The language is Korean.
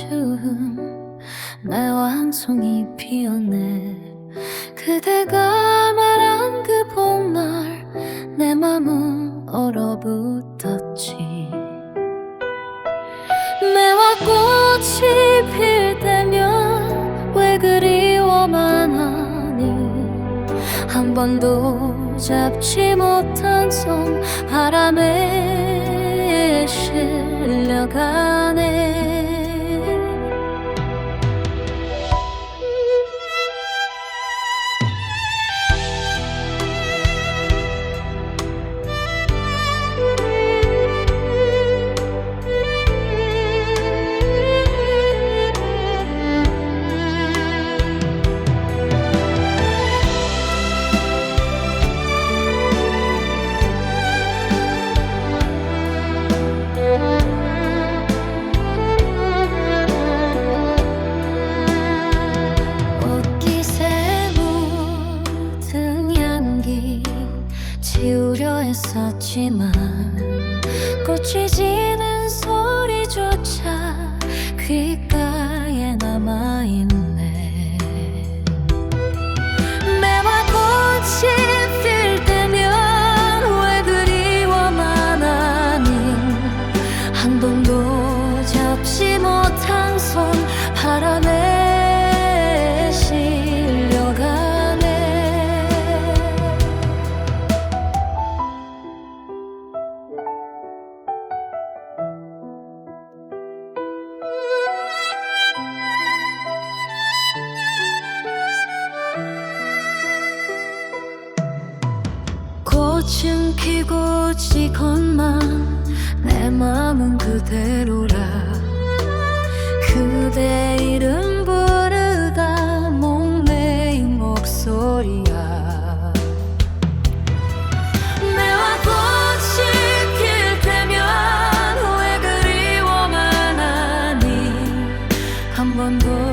처음 내 완송이 피었네 그대가 말한 그 봄날 내 맘은 얼어붙었지. 매화 꽃이 필 때면 왜 그리워만 하니? 한 번도 잡지 못한 손 바람에 실려가네 우려 했었지만 꽃이 지는 소리조차 귓가에 남아있네 숨기고 지건만 내 마음은 그대로라. 그대 이름 부르다 목매인 목소리야. 내와 꽃이 길 때면 왜 그리워만 하니 한 번도